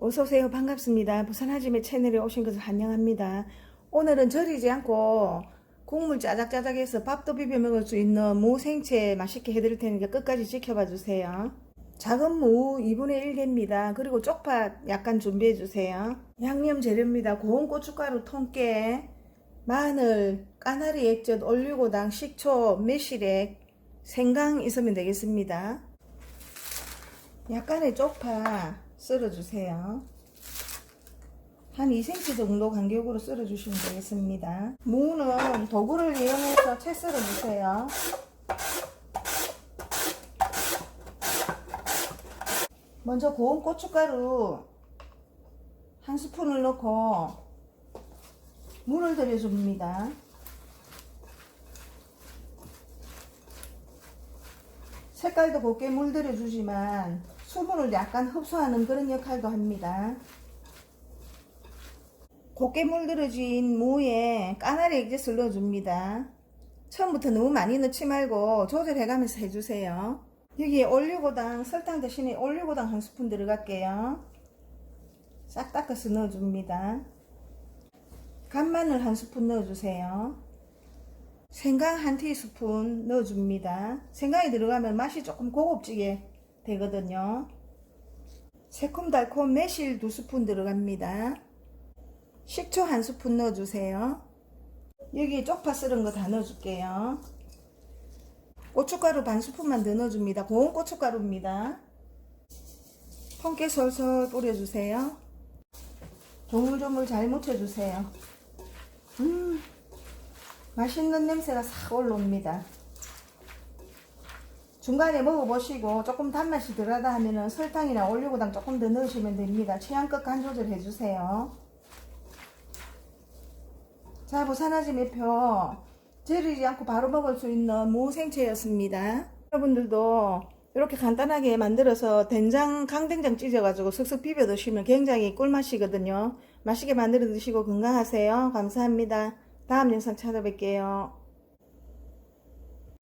어서오세요. 반갑습니다. 부산 하지매 채널에 오신 것을 환영합니다. 오늘은 절이지 않고 국물 짜작짜작해서 밥도 비벼 먹을 수 있는 무 생채 맛있게 해드릴 테니까 끝까지 지켜봐 주세요. 작은 무 2분의 1개입니다. 그리고 쪽파 약간 준비해 주세요. 양념 재료입니다. 고운 고춧가루 통깨, 마늘, 까나리 액젓, 올리고당, 식초, 매실액, 생강 있으면 되겠습니다. 약간의 쪽파 썰어주세요. 한 2cm 정도 간격으로 썰어주시면 되겠습니다. 무는 도구를 이용해서 채 썰어주세요. 먼저 고운 고춧가루 한 스푼을 넣고 물을 들여줍니다. 색깔도 곱게 물들여주지만 수분을 약간 흡수하는 그런 역할도 합니다. 곱게 물들어진 무에 까나리 액젓을 넣어줍니다. 처음부터 너무 많이 넣지 말고 조절해가면서 해주세요. 여기에 올리고당, 설탕 대신에 올리고당 한 스푼 들어갈게요. 싹 닦아서 넣어줍니다. 간마늘 한 스푼 넣어주세요. 생강 한 티스푼 넣어줍니다. 생강이 들어가면 맛이 조금 고급지게 되거든요. 새콤달콤 매실 두 스푼 들어갑니다. 식초 한 스푼 넣어주세요. 여기 쪽파 썰은 거 다 넣어줄게요. 고춧가루 반 스푼만 더 넣어줍니다. 고운 고춧가루입니다. 통깨 솔솔 뿌려주세요. 조물조물 잘 묻혀주세요. 음, 맛있는 냄새가 싹 올라옵니다. 중간에 먹어보시고 조금 단맛이 덜하다 하면은 설탕이나 올리고당 조금 더 넣으시면 됩니다. 취향껏 간 조절해주세요. 자, 부산아지 매표 절이지 않고 바로 먹을 수 있는 무생채였습니다. 여러분들도 이렇게 간단하게 만들어서 된장, 강된장 찢어가지고 슥슥 비벼 드시면 굉장히 꿀맛이거든요. 맛있게 만들어 드시고 건강하세요. 감사합니다. 다음 영상 찾아뵐게요.